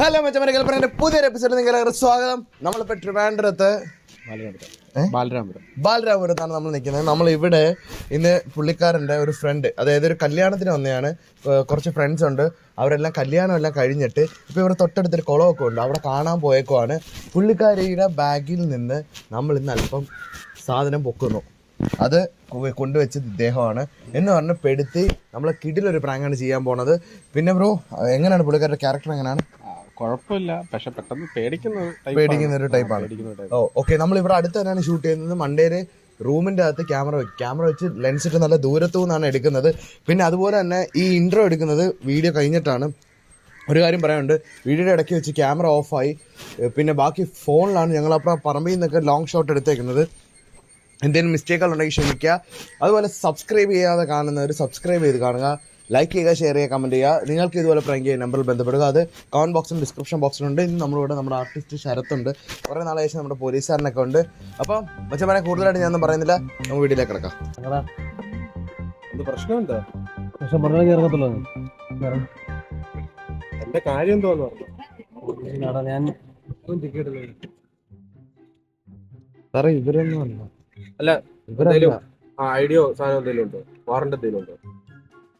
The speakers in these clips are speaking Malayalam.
ഹലോ മച്ചമ്മ കൽപ്പനയുടെ പുതിയൊരു എപ്പിസോഡ് നിങ്ങൾക്ക് സ്വാഗതം. നമ്മളിപ്പോൾ ട്രിവാൻഡ്രത്ത്? ബാലരാമപുരം. ബാലരാമപുരത്താണ് നമ്മൾ നിൽക്കുന്നത്. നമ്മൾ ഇവിടെ ഇന്ന് പുള്ളിക്കാരന്റെ ഒരു ഫ്രണ്ട് അതായത് ഒരു കല്യാണത്തിന് വന്നതാണ് കുറച്ച് ഫ്രണ്ട്സ് ഉണ്ട്. അവരെല്ലാം കല്യാണം എല്ലാം കഴിഞ്ഞിട്ട് ഇപ്പോൾ ഇവിടെ തൊട്ടടുത്തൊരു കുളമൊക്കെ ഉണ്ട്. അവിടെ കാണാൻ പോയേക്കുവാണ്. പുള്ളിക്കാരിയുടെ ബാഗിൽ നിന്ന് നമ്മൾ ഇന്ന് അല്പം സാധനം പൊക്കുന്നു. അത് കൊ- കൊണ്ടുവച്ചത് ഇദ്ദേഹമാണ്. എന്ന് പറഞ്ഞ് പെടുത്തി നമ്മളെ കിടിലൊരു പ്രാങ്കാണ് ചെയ്യാൻ പോണത്. പിന്നെ ബ്രോ എങ്ങനെയാണ് പുള്ളിക്കാരുടെ ക്യാരക്ടർ എങ്ങനെയാണ്? കുഴപ്പമില്ല. പക്ഷെ പെട്ടെന്ന് ആണ്. പേടിക്കുന്ന ഒരു ടൈപ്പാണ് പേടിക്കുന്ന ഓക്കെ നമ്മൾ ഇവിടെ അടുത്ത് തന്നെയാണ് ഷൂട്ട് ചെയ്യുന്നത്. മണ്ടേര് റൂമിന്റെ അകത്ത് ക്യാമറ വെക്കും ക്യാമറ വെച്ച് ലെൻസ് ഇട്ട് നല്ല ദൂരത്തു നിന്നാണ് എടുക്കുന്നത്. പിന്നെ അതുപോലെ തന്നെ ഈ ഇൻട്രോ എടുക്കുന്നത് വീഡിയോ കഴിഞ്ഞിട്ടാണ്. ഒരു കാര്യം പറയാനുണ്ട്. വീഡിയോയുടെ ഇടയ്ക്ക് വെച്ച് ക്യാമറ ഓഫായി പിന്നെ ബാക്കി ഫോണിലാണ് ഞങ്ങൾ അപ്പോൾ പറമ്പിൽ നിന്നൊക്കെ ലോങ് ഷോട്ട് എടുത്തേക്കുന്നത്. എന്തെങ്കിലും മിസ്റ്റേക്കുകൾ ഉണ്ടെങ്കിൽ ക്ഷമിക്കുക. അതുപോലെ സബ്സ്ക്രൈബ് ചെയ്യാതെ കാണുന്നവർ സബ്സ്ക്രൈബ് ചെയ്ത് കാണുക. ലൈക്ക് ചെയ്യുക ഷെയർ ചെയ്യുക കമന്റ് ചെയ്യുക. നിങ്ങൾക്ക് ഇതുപോലെ പ്രാങ്ക് ചെയ്യുക നമ്പറിൽ ബന്ധപ്പെടുക. അത് കമന്റ് ബോക്സും ഡിസ്ക്രിപ്ഷൻ ബോക്സിലുണ്ട് ഇന്ന് നമ്മളിവിടെ നമ്മുടെ ആർട്ടിസ്റ്റ് ശരത്തുണ്ട് കുറേ നാളെ ശേഷം നമ്മുടെ പോലീസുകാരനൊക്കെ ഉണ്ട്. അപ്പം മച്ചമാരെ കൂടുതലായിട്ട് ഞാനൊന്നും പറയുന്നില്ല. നമുക്ക് വീട്ടിലേക്ക് കിടക്കാം. എന്ത് പ്രശ്നം എന്താ? പക്ഷെ പറഞ്ഞാൽ ഇറങ്ങത്തുള്ളൂ എന്റെ കാര്യം എന്തോന്ന് പറഞ്ഞു? ഞാൻ സാറേ ഇവരൊന്നും അല്ല. ഐഡിയോ സാധനം എന്തെങ്കിലും ഉണ്ടോ? വാറണ്ട് എന്തെങ്കിലും ഉണ്ടോ?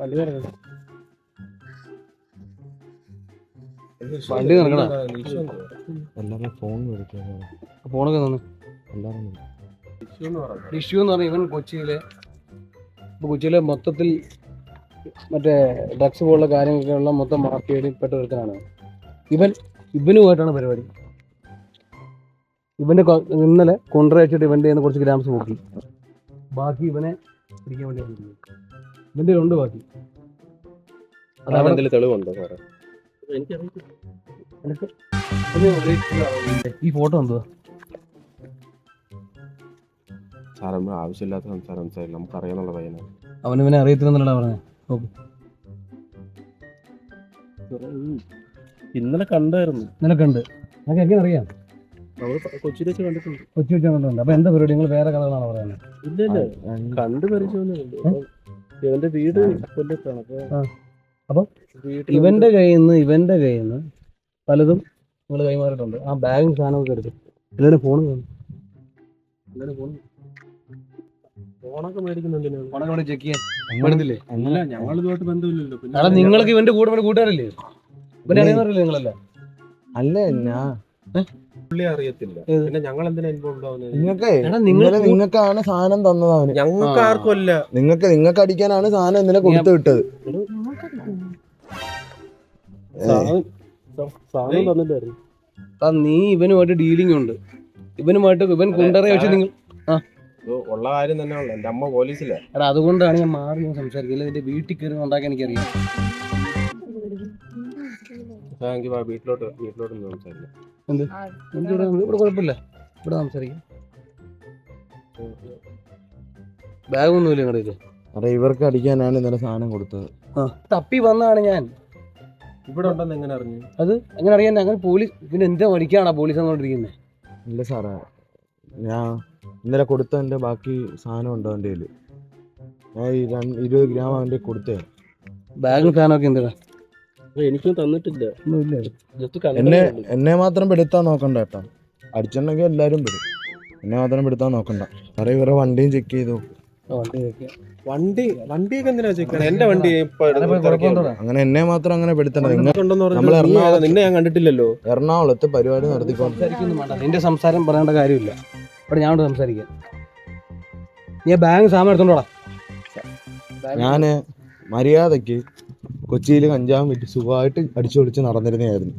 വണ്ടി? നടക്കണോ? എല്ലാവരും ഫോൺ മേടിക്കുക ഫോണൊക്കെ തന്നെ. എല്ലാവരും വിഷയം എന്ന് പറഞ്ഞോ? ഇഷ്യൂ എന്ന് പറഞ്ഞാൽ ഇവൻ കൊച്ചിയിലെ ഇപ്പൊ കൊച്ചിയിലെ മൊത്തത്തിൽ മറ്റേ ഡ്രഗ്സ് പോലുള്ള കാര്യങ്ങളൊക്കെയുള്ള മൊത്തം മാർക്കറ്റിൽ പെട്ട ഒരുത്തനാണ്. ഇവൻ ഇവനുമായിട്ടാണ് പരിപാടി. ഇവന്റെ ഇന്നലെ കൊണ്ടുവച്ചിട്ട് ഇവന്റെ കുറച്ച് ഗ്രാംസ് നോക്കി ബാക്കി ഇവനെ പിടിക്കാൻ വേണ്ടി. ഇവന്റെ ഉണ്ട് ബാക്കി. തെളിവുണ്ടോ സാറേ? ഈ ഫോട്ടോ എന്തുവാ? സാറേ നമ്മൾ ആവശ്യമില്ലാത്ത സംസാരം സംസാരില്ല നമുക്ക് അറിയാന്നുള്ള പയ്യനാണ് അവൻ ഇവനെ അറിയത്തില്ലെന്നല്ല പറഞ്ഞത് ഇന്നലെ കണ്ടായിരുന്നു. നിനക്കുണ്ട്. നിനക്ക് എങ്ങനെ അറിയാം? കൊച്ചിയിൽ വെച്ച് കണ്ടിട്ടുണ്ട്. കൊച്ചി വെച്ച് കണ്ടിട്ടുണ്ട്. അപ്പൊ എന്താ പരിപാടി? നിങ്ങൾ വേറെ കഥകളാണ് പറയുന്നത് ഇല്ല ഇല്ല. കണ്ടു പരിചയമൊന്നുമില്ല ഇവന്റെ വീട് കൊല്ലത്താണ്. അപ്പൊ ഇവന്റെ കയ്യിൽ നിന്ന് ഇവന്റെ കയ്യിൽ നിന്ന് പലതും നിങ്ങൾ കൈമാറിയിട്ടുണ്ട്. ആ ബാഗും സാധനമൊക്കെ എടുക്കും എല്ലാവരും ഫോൺ എല്ലാവരും ഫോൺ ഫോണൊക്കെ പിന്നെ നിങ്ങൾക്ക് ഇവന്റെ കൂടെ കൂട്ടുകാരല്ലേ? ഇവന്റെ അറിയുന്നവരല്ലേ നിങ്ങളല്ല? അല്ല ഞാൻ പുള്ളി അറിയത്തില്ല? പിന്നെ ഞങ്ങൾ എന്തിനാ ഇൻവോൾവ് ആവുന്നത്? നിങ്ങൾക്ക് എടാ നിങ്ങൾ നിങ്ങൾക്കാണ് സാധനം തന്നത് അവന്. ഞങ്ങൾക്ക് ആ. ആർക്കും അല്ല. നിങ്ങൾക്ക് നിങ്ങൾക്ക് അടിക്കാനാണ് സാധനം ഇന്നലെ കൊടുത്തു വിട്ടത്? സാധനം തന്നില്ലായിരുന്നു. നീ ഇവനുമായിട്ട് ഡീലിംഗ് ഉണ്ട്. ഇവനുമായിട്ട് ഇവൻ കൊണ്ടറിയ വെച്ച് നിങ്ങൾ ഉള്ള കാര്യം തന്നെ ഉള്ളു. എന്റെ അമ്മ പോലീസില്ല എടാ അതുകൊണ്ടാണ് ഞാൻ മാറി ഞാൻ സംസാരിക്കില്ല എന്റെ വീട്ടിൽ കയറി ഉണ്ടാക്കാൻ എനിക്കറിയാം. എനിക്ക് വീട്ടിലോട്ട് വീട്ടിലോട്ട് സംസാരിക്കാം. എന്ത്? എനിക്കിവിടെ ഇവിടെ കുഴപ്പമില്ല. ഇവിടെ സംസാരിക്കാം ബാഗൊന്നുമില്ല നിങ്ങളുടെ കയ്യിൽ? അതെ ഇവർക്ക് അടിക്കാനാണ് ഇന്നലെ സാധനം കൊടുത്തത്. ആ. തപ്പി വന്നാണ് ഞാൻ. ഇവിടെ ഉണ്ടെന്ന് എങ്ങനെ അറിഞ്ഞു? അത് എങ്ങനെ അറിയാൻ അങ്ങനെ പോലീസ് പിന്നെ എന്താ പഠിക്കാണോ പോലീസ് എന്നോണ്ടിരിക്കുന്നത് ഇല്ല സാറേ. ഞാൻ ഇന്നലെ കൊടുത്തതിന്റെ ബാക്കി സാധനം ഉണ്ടോ എന്റെ കയ്യിൽ ഞാൻ ഈ രണ്ട് ഇരുപത് ഗ്രാം അവന്റെ കൊടുത്തേ. ബാഗും സാധനമൊക്കെ എന്താ എനിക്കും തന്നിട്ടില്ല. എന്നെ എന്നെ മാത്രം പെടുത്താൻ നോക്കണ്ട കേട്ടോ. അടിച്ചിട്ടുണ്ടെങ്കിൽ എല്ലാരും പെടും. എന്നെ മാത്രം പെടുത്താൻ നോക്കണ്ട. സാറേ ഇവരെ വണ്ടിയും ചെക്ക് ചെയ്തു. വണ്ടി വണ്ടിയൊക്കെ എന്തിനാ ചെക്ക് എന്റെ വണ്ടി അങ്ങനെ എന്നെ മാത്രം അങ്ങനെ പെടുത്തണ്ട. നിങ്ങൾ പറഞ്ഞാൽ നിന്നെ ഞാൻ കണ്ടിട്ടില്ലല്ലോ. എറണാകുളത്ത് പരിപാടി നടത്തിക്കൊണ്ട് സംസാരിക്കൊന്നും വേണ്ട. നിന്റെ സംസാരം പറയേണ്ട കാര്യമില്ല. ഇവിടെ ഞാൻ സംസാരിക്കാം. നീ ബാങ്ക് സാധനം എടുത്തോണ്ടോടാ ഞാൻ മര്യാദയ്ക്ക് കൊച്ചിയിൽ കഞ്ചാവ് വിറ്റ് സുഖമായിട്ട് അടിച്ചു പൊളിച്ച് നടന്നിരുന്നതായിരുന്നു.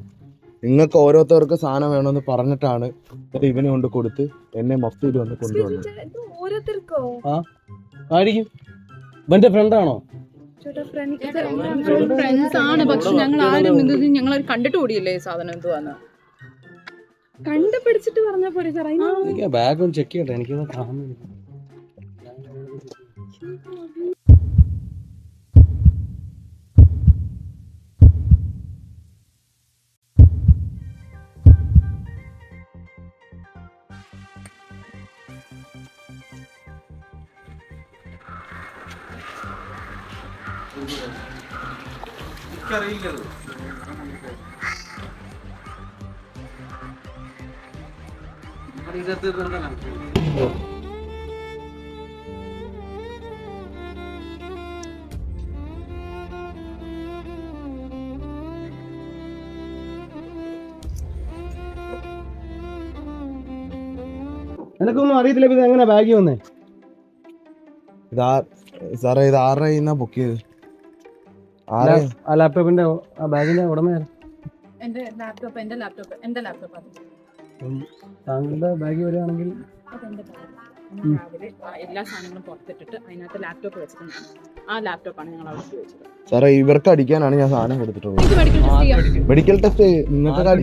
നിങ്ങൾക്ക് ഓരോരുത്തർക്ക് സാധനം വേണമെന്ന് പറഞ്ഞിട്ടാണ് ഇവനെ കൊണ്ട് കൊടുത്ത് എന്നെ മഫ്തിയിൽ വന്ന് കൊണ്ടുവന്നത്. ആ? ആയിരിക്കും ഇവന്റെ ഫ്രണ്ടാണോ ഫ്രണ്ട്സ് ആണ്? പക്ഷെ ഞങ്ങൾ ആരും ഇത് ഞങ്ങൾ കണ്ടിട്ട് കൂടിയില്ലേ സാധനം എന്തുവാന്ന്? കണ്ടുപിടിച്ചിട്ട് പറഞ്ഞാ പോരെ സാർ അതിന് എനിക്ക് ബാഗ് ഒന്ന് ചെക്ക് ചെയ്യട്ടെ എനിക്ക് കാണുന്നില്ല. എനക്കൊന്നും അറിയത്തില്ല ഇത് എങ്ങനെ ബാഗി വന്നേ? ഇതാ സാറേ ഇത് ആരുടെ ബുക്ക് ചെയ്ത് ആ ലാപ്ടോപ്പിന്റെ ആ ബാഗിന്റെ ഉടമയാണ് എന്റെ ലാപ്ടോപ്പ് എന്റെ ലാപ്ടോപ്പ് എന്റെ ലാപ്ടോപ്പ് അത്. താങ്കളുടെ ബാഗ് വരികയാണെങ്കിൽ എല്ലാ സാധനങ്ങളും പുറത്തിട്ടിട്ട് അതിനകത്ത് ലാപ്ടോപ്പ് വെച്ചിട്ടുണ്ടായിരുന്നു ആ ലാപ്ടോപ്പാണ് ഞങ്ങൾ അവിടെ വെച്ചത് സാറേ ഇവർക്ക് അടിക്കാനാണ് ഞാൻ സാധനം കൊടുത്തിട്ടുള്ളത്. മെഡിക്കൽ ടെസ്റ്റ് ചെയ്യാം. മെഡിക്കൽ ടെസ്റ്റ്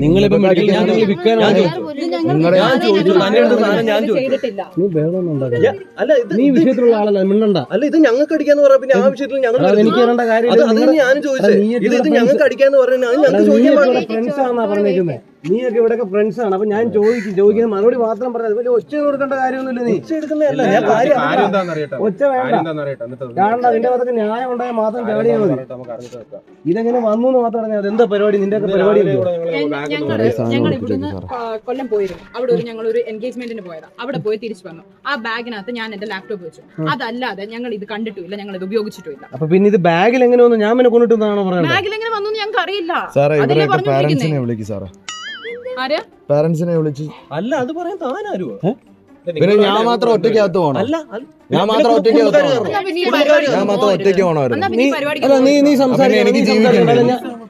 നിങ്ങളിപ്പോ മെഡിക്കൽ ഞാൻ വിൽക്കാനാണ് ഇത് ഞങ്ങൾ നിങ്ങളുടെ- ഞാൻ ചോദിച്ചു, തന്റെ അടുത്ത് സാധനം ഞാൻ ഇത് ചോദിച്ചു. ചെയ്തിട്ടില്ല നീ ഉണ്ടാക്കണ്ട. അല്ല ഇത് നീ വിഷയത്തിലുള്ള ആളല്ല മിണ്ടണ്ട. അല്ല ഇത് ഞങ്ങൾക്ക് അടിക്കാന്ന് പറഞ്ഞ പിന്നെ ആ വിഷയത്തിൽ ഞങ്ങൾ അതാ എനിക്ക് വരേണ്ട അത് അത് നിങ്ങളുടെ- ചോദിച്ചത് നീ ഇത് ഇത് ഞങ്ങൾക്ക് അടിക്കാന്ന് പറഞ്ഞാൽ അത് ഞങ്ങൾക്ക് ചോദിക്കാൻ പാടില്ല. ഫ്രണ്ട്സ് ആണെന്നാ പറഞ്ഞേക്കുന്നത് നീയൊക്കെ ഇവിടെ ഫ്രണ്ട്സ് ആണ്. അപ്പൊ ഞാൻ ചോദിക്കും ചോദിക്കുന്ന മറുപടി മാത്രം പറഞ്ഞത് വലിയ ഒച്ച കൊടുക്കേണ്ട കാര്യമൊന്നുമില്ല നീ. ഒച്ച എടുക്കുന്നതല്ല. ഞാൻ കാര്യം. എന്താണെന്നറിയട്ടെ ഒച്ച വേണ്ട. നിന്റെ ഭാഗത്തൊക്കെ ന്യായം ഉണ്ടായ മാത്രം ചാടിയാൽ മതി. ഇതെങ്ങനെ വന്നു എന്ന് മാത്രം പറഞ്ഞാൽ എന്താ പരിപാടി? നിന്റെ ഒക്കെ പരിപാടി ഞങ്ങൾ ഞങ്ങൾ ഇവിടുന്ന് കൊല്ലം പോയിരുന്നു. അവിടെ ഒരു ഞങ്ങൾ ഒരു എൻഗേജ്മെന്റിന് പോയതാ. അവിടെ പോയി തിരിച്ചു വന്നു. ആ ബാഗിനകത്ത് ഞാൻ എന്റെ ലാപ്ടോപ്പ് വെച്ചു. അതല്ലാതെ ഞങ്ങൾ ഇത് കണ്ടിട്ടില്ല ഞങ്ങൾ ഇത് ഉപയോഗിച്ചിട്ടില്ല അപ്പൊ പിന്നെ ഇത് ബാഗിൽ എങ്ങനെ വന്നു? ഞാൻ പിന്നെ കൊണ്ടിട്ടാണോ പറയുന്നത്? ബാഗിൽ എങ്ങനെ വന്നു ഞങ്ങൾക്ക് അറിയില്ല സാറേ പറഞ്ഞുകൊണ്ടിരിക്കുന്നേ. പാരന്റ്സിനെ വിളിക്കും സാറേ. ആര്? പാരന്റ്സിനെ വിളിച്ച് അല്ല അത് പറയാൻ താനാരുവാ പിന്നെ ഞാൻ മാത്രം ഒറ്റയ്ക്കകത്ത് പോകണം? അല്ല. ഞാൻ മാത്രം ഒറ്റയ്ക്ക് ഞാൻ മാത്രം ഒറ്റയ്ക്ക് ഈ നീ-. സംസാരിക്കണം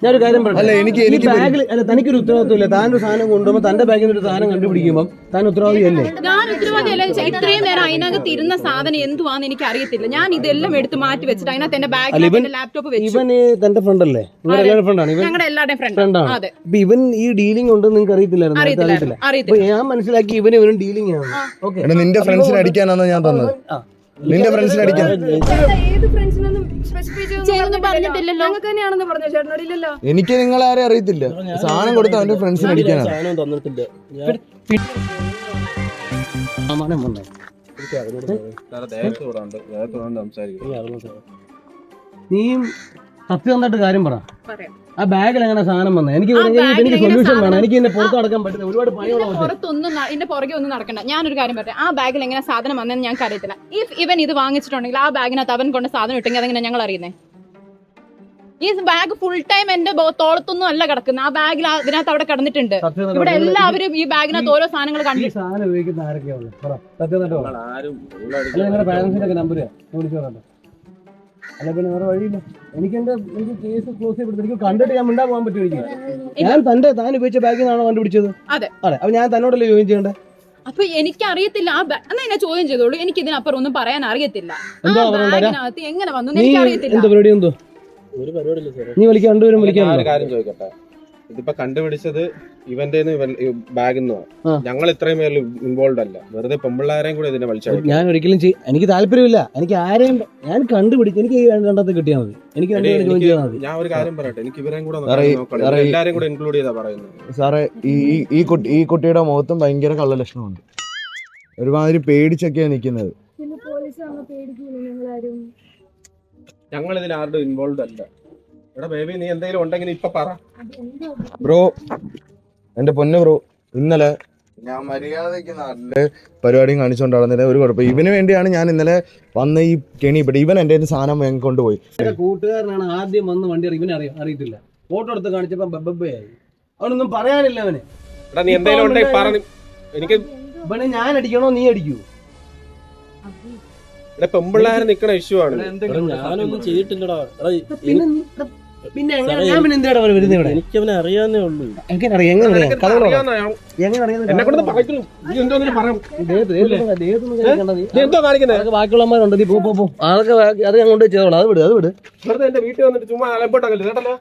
ഞാനൊരു കാര്യം പറയാം എനിക്ക്- എനിക്ക് ബാഗിൽ അല്ല തനിക്കൊരു ഉത്തരവാദിത്വമില്ല. താൻ ഒരു സാധനം കൊണ്ടുപോകുമ്പോൾ തന്റെ ബാഗിൽ ഒരു സാധനം കണ്ടുപിടിക്കുമ്പോൾ താൻ ഉത്തരവാദിയല്ലേ? ഞാൻ ഉത്തരവാദിയല്ല. ഇത്രയും നേരം അതിനകത്ത് ഇരുന്ന സാധനം എന്തുവാന്ന് എനിക്ക് അറിയത്തില്ല ഞാൻ ഇതെല്ലാം എടുത്ത് മാറ്റി വെച്ചിട്ട് അതിനകത്ത് എന്റെ ബാഗ് ബാഗിൽ ലാപ്ടോപ്പ് വെച്ചു. ഇവൻ തന്റെ ഫ്രണ്ട് അല്ലേ നിങ്ങളുടെ അതെ. എല്ലാവരുടെ ഫ്രണ്ടാണ്. ഇവൻ ഞങ്ങളുടെ എല്ലാവരുടെയും ഫ്രണ്ട് ഫ്രണ്ടാണ്. അതെ. അപ്പൊ ഇവൻ ഈ ഡീലിംഗ് ഉണ്ട് നിങ്ങൾക്ക് അറിയത്തില്ലായിരുന്നു? അറിയത്തില്ല. അപ്പൊ ഞാൻ മനസ്സിലാക്കി ഇവൻ ഇവനും ഡീലിംഗ് ആണ്. ഓക്കെ. എടാ നിന്റെ ഫ്രണ്ട്സിനെ അടിക്കാനാണ് ഞാൻ തന്നത്. നിന്റെ ഫ്രണ്ട്സിനെ ഇല്ലല്ലോ എനിക്ക് നിങ്ങളെ ആരെ അറിയത്തില്ല. സാധനം കൊടുത്ത അവന്റെ ഫ്രണ്ട്സിനെ അടിക്കാനാണ് നീ തപ്പി വന്നിട്ട് കാര്യം പറ. പറയാം. ആ ബാഗിൽ അങ്ങനെ സാധനം വന്നത് എനിക്ക് എനിക്ക് സൊല്യൂഷൻ വേണം. എനിക്ക് ഇതിന്റെ പുറത്ത് നടക്കാൻ പറ്റുന്ന ഒരുപാട് ഇതിന്റെ പുറത്തൊന്നും ഇതിന്റെ പുറകെ ഒന്നും നടക്കണ്ട. ഞാനൊരു കാര്യം പറയാം ആ ബാഗിൽ എങ്ങനെ സാധനം വന്നെന്ന് ഞങ്ങൾക്ക് അറിയത്തില്ല ഇഫ് ഇവൻ ഇത് വാങ്ങിച്ചിട്ടുണ്ടെങ്കിൽ ആ ബാഗിനകത്ത് അവൻ കൊണ്ട് സാധനം ഇട്ടെങ്കിൽ അതെങ്ങനെ ഞങ്ങൾ അറിയുന്നേ ഈ ബാഗ് ഫുൾ ടൈം എന്റെ തോളത്തൊന്നും അല്ല കിടക്കുന്നത്. ആ ബാഗിൽ അതിനകത്ത് അവിടെ കിടന്നിട്ടുണ്ട്. ഇവിടെ എല്ലാവരും ഈ ബാഗിനകത്ത് ഓരോ സാധനങ്ങൾ ഈ കണ്ടു സാധനം ഉപയോഗിക്കുന്ന ആരൊക്കെയാണ് അല്ല പിന്നെ വേറെ വഴിയില്ല. എനിക്ക് എന്റെ എനിക്ക് കേസ് ക്ലോസ് ചെയ്യപ്പെടുത്തി എനിക്ക് കണ്ടിട്ട് ഞാൻ മിണ്ടാ പോകാൻ പറ്റുമായിരിക്കും ഞാൻ തന്റെ താൻ ഉപയോഗിച്ച ബാഗിൽ നിന്നാണോ കണ്ടുപിടിച്ചത്? അതെ. അതെ അപ്പൊ ഞാൻ തന്നോടല്ലേ ജോയിൻ ചെയ്യണ്ടേ? അപ്പൊ എനിക്ക് അറിയത്തില്ല ആ ബാഗ് എന്നാ എന്നെ ചോദ്യം ചെയ്തോളൂ. എനിക്ക് ഇതിനപ്പുറം ഒന്നും പറയാൻ അറിയത്തില്ല. ആ എന്താ? ബാഗിനകത്ത് എങ്ങനെ വന്നു നീ എനിക്ക് അറിയത്തില്ല എന്ത് പരിപാടി എന്തോ? ഒരു പരിപാടിയില്ല സാറേ. നീ വിളിക്കാൻ രണ്ടുപേരും വിളിക്കാൻ കാര്യം ചോദിക്കട്ടെ? ഇതിപ്പോ കണ്ടുപിടിച്ചത് ഇവന്റെ ബാഗിൽ നിന്നാണ് നിന്നോ ഞങ്ങൾ ഇത്രയും പേരിൽ ഇൻവോൾവ് അല്ല. വെറുതെ പെമ്പിള്ളാരെയും കൂടെ ഇതിനെ വലിച്ചു ഞാൻ ഒരിക്കലും എനിക്ക് താല്പര്യമില്ല. എനിക്ക് ആരെയും ഞാൻ കണ്ടുപിടിച്ചു എനിക്ക് ഈ രണ്ടാമത്തെ കിട്ടിയാൽ മതി. എനിക്ക് ഞാൻ ഒരു കാര്യം പറയട്ടെ. എനിക്ക് ഇവരെയും കൂടെ എല്ലാരെയും കൂടെ ഇൻക്ലൂഡ് ചെയ്താ പറയുന്നത്. സാറേ ഈ ഈ- കുട്ടി ഈ കുട്ടിയുടെ മുഖത്തും ഭയങ്കര കള്ളലക്ഷണമുണ്ട്. ഒരുമാതിരി പേടിച്ചൊക്കെയാണ് നിൽക്കുന്നത് ഞങ്ങൾ ഇതിൽ ആരുടെ ഇൻവോൾവ് അല്ല. എടാ ബേബി നീ എന്തെങ്കിലും ഉണ്ടെങ്കിൽ ഇപ്പൊ പറ. ബ്രോ എന്റെ പൊന്ന് ബ്രോ ഇന്നലെ ഞാൻ മര്യാദയ്ക്ക് നാട്ടിൽ പരിപാടിയും കാണിച്ചുകൊണ്ട് നടന്നില്ല ഒരു കുഴപ്പം. ഇവന് വേണ്ടിയാണ് ഞാൻ ഇന്നലെ വന്ന ഈ കെണി ഇവിടെ ഇവൻ എന്റെ സാധനം വാങ്ങി കൊണ്ടുപോയി. എന്റെ കൂട്ടുകാരനാണ് ആദ്യം വന്ന് വണ്ടി ഇവനെ അറിയാം അറിയത്തില്ല. ഫോട്ടോ എടുത്ത് കാണിച്ചപ്പോ ബബ്ബയായി അവനൊന്നും പറയാനില്ല അവന്. എടാ നീ എന്തെങ്കിലും ഉണ്ടെങ്കിൽ പറ. എനിക്ക് ഇവനെ ഞാൻ അടിക്കണോ നീ അടിക്കൂ? ഇവിടെ പെമ്പിള്ളാരെ നിക്കണ ഇഷ്യൂ ആണ്. എടാ, ഞാനൊന്നും ചെയ്തിട്ടില്ലടാ. എടാ, പിന്നെ എങ്ങനെ? ഞാൻ പിന്നെ എന്തിനാണ് വരുന്നത് ഇവിടെ? എനിക്ക് അവനെ അറിയാന്നേ ഉള്ളൂ. എങ്ങനെ അറിയാം? എങ്ങനെ അറിയാം? കഥ പറ. അറിയാവുന്ന. എങ്ങനെ അറിയാം? എന്തോ ബാക്കിയുള്ളമാരുണ്ട് നീ പോ പോ അത് ഞാൻ കൊണ്ട് ചെയ്തോളാം. അത് വിട് അത് വിട്. വെറുതെ എന്റെ വീട്ടിൽ വന്നിട്ട് ചുമ്മാ അലമ്പോട്ടല്ലേ കേട്ടല്ലോ